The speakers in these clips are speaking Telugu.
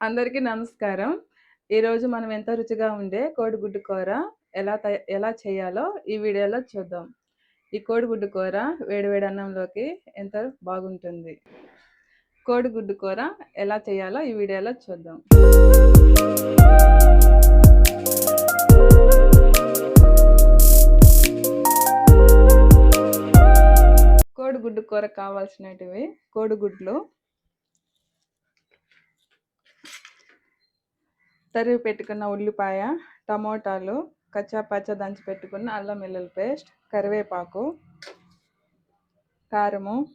అందరికీ నమస్కారం. ఈరోజు మనం ఎంత రుచిగా ఉండే కోడిగుడ్డు కూర ఎలా తయ ఎలా చేయాలో ఈ వీడియోలో చూద్దాం. ఈ కోడిగుడ్డు కూర వేడివేడి అన్నంలోకి ఎంత బాగుంటుంది. కోడిగుడ్డు కూర ఎలా చేయాలో ఈ వీడియోలో చూద్దాం. కోడిగుడ్డు కూర కావాల్సినటివి కోడిగుడ్లు తరిగి పెట్టుకున్న ఉల్లిపాయ టమోటాలు కచ్చా పచ్చ దంచి పెట్టుకున్న అల్లం వెల్లుల్లి పేస్ట్ కరివేపాకు కారము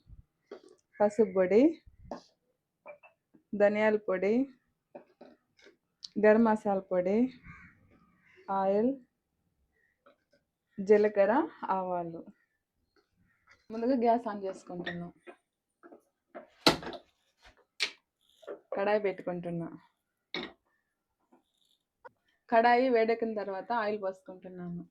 పసుపు పొడి ధనియాల పొడి గరం మసాలా పొడి ఆయిల్ జీలకర్ర ఆవాలు. ముందుగా గ్యాస్ ఆన్ చేసుకుంటున్నాం. కడాయి పెట్టుకుంటున్నా. కడాయి వేడెక్కిన తర్వాత ఆయిల్ పోసుకుంటున్నాను.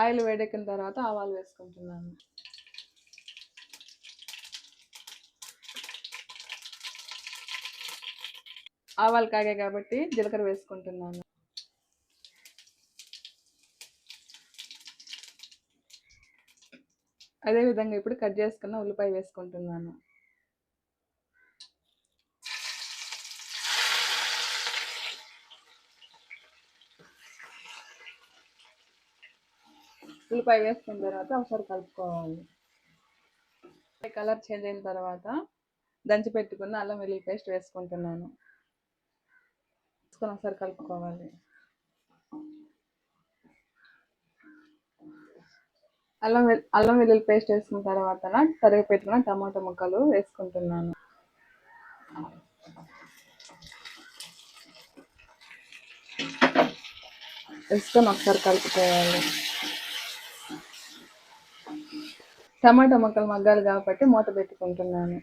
ఆయిల్ వేడెక్కిన తర్వాత ఆవాలు వేసుకుంటున్నాను. ఆవాలు కాగాయి కాబట్టి జీలకర్ర వేసుకుంటున్నాను. అదేవిధంగా ఇప్పుడు కట్ చేసుకున్న ఉల్లిపాయ వేసుకుంటున్నాను. ఉల్లిపాయ వేసుకున్న తర్వాత ఒకసారి కలుపుకోవాలి. కలర్ చేంజ్ అయిన తర్వాత దంచి పెట్టుకున్న అల్లం వెల్లుల్లి పేస్ట్ వేసుకుంటున్నాను. వేసుకొని ఒకసారి కలుపుకోవాలి. అల్లం అల్లం వెల్లుల్లి పేస్ట్ వేసుకున్న తర్వాత తరిగి పెట్టుకున్న టమాటా ముక్కలు వేసుకుంటున్నాను. వేసుకొని ఒకసారి కలుపుకోవాలి. టమాటా ముక్కలు మగ్గాలి కాబట్టి మూత పెట్టుకుంటున్నాను.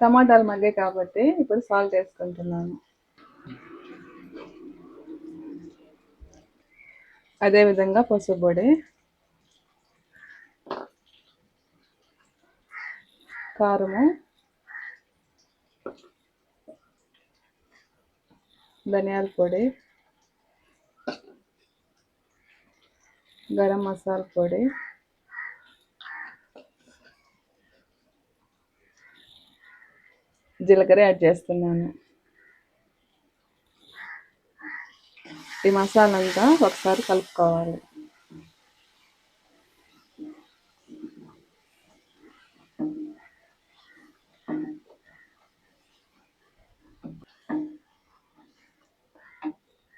టమాటాలు మగ్గాయి కాబట్టి ఇప్పుడు సాల్ట్ వేసుకుంటున్నాను. అదేవిధంగా పసుపు పొడి. కారము. ధనియాల పొడి. గరం మసాలా పొడి. జీలకర్ర యాడ్ చేస్తున్నాను. ఈ మసాలా అంతా ఒకసారి కలుపుకోవాలి.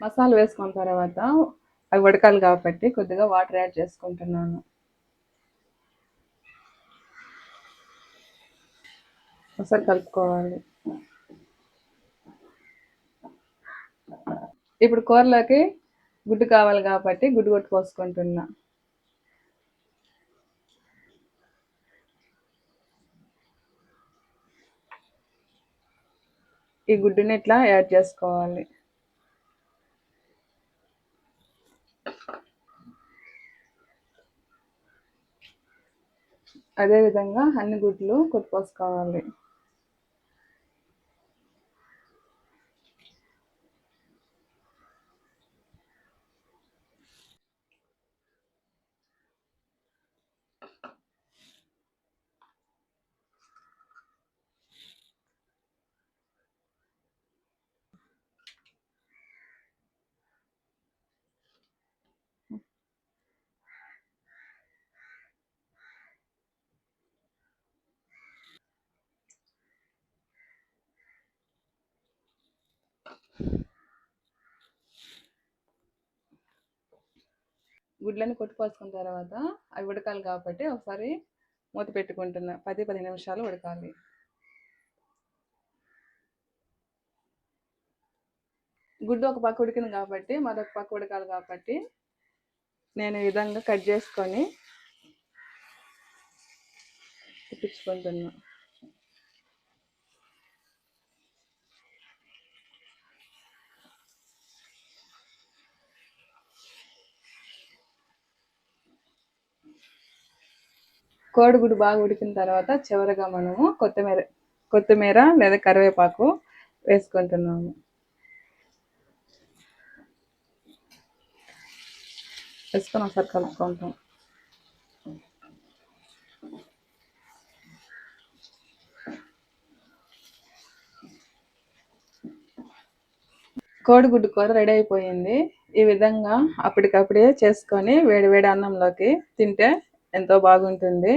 మసాలా వేసుకున్న తర్వాత అవి ఉడకాలి కాబట్టి కొద్దిగా వాటర్ యాడ్ చేసుకుంటున్నాను. ఒకసారి కలుపుకోవాలి. ఇప్పుడు కూరలోకి గుడ్డు కావాలి కాబట్టి గుడ్డు కొట్టు పోసుకుంటున్నా. ఈ గుడ్డుని ఇట్లా యాడ్ చేసుకోవాలి. అదేవిధంగా అన్ని గుడ్లు కొట్టుకోసుకోవాలి. గుడ్లని కొట్టుకోసుకున్న తర్వాత అవి ఉడకాలి కాబట్టి ఒకసారి మూత పెట్టుకుంటున్నా. పది పది నిమిషాలు ఉడకాలి. గుడ్డు ఒక పక్క ఉడికింది కాబట్టి మరొక పక్క ఉడకాలి కాబట్టి నేను ఈ విధంగా కట్ చేసుకొని తెప్పించుకుంటున్నాను కోడిగుడ్డు బాగా ఉడికిన తర్వాత చివరగా మనము కొత్తిమీర కొత్తిమీర లేదా కరివేపాకు వేసుకుంటున్నాము. వేసుకొని ఒకసారి కలుపుకుంటాం. కోడిగుడ్డు కూర రెడీ అయిపోయింది. ఈ విధంగా అప్పటికప్పుడే చేసుకొని వేడి వేడి అన్నంలోకి తింటే ఎంతో బాగుంటుంది.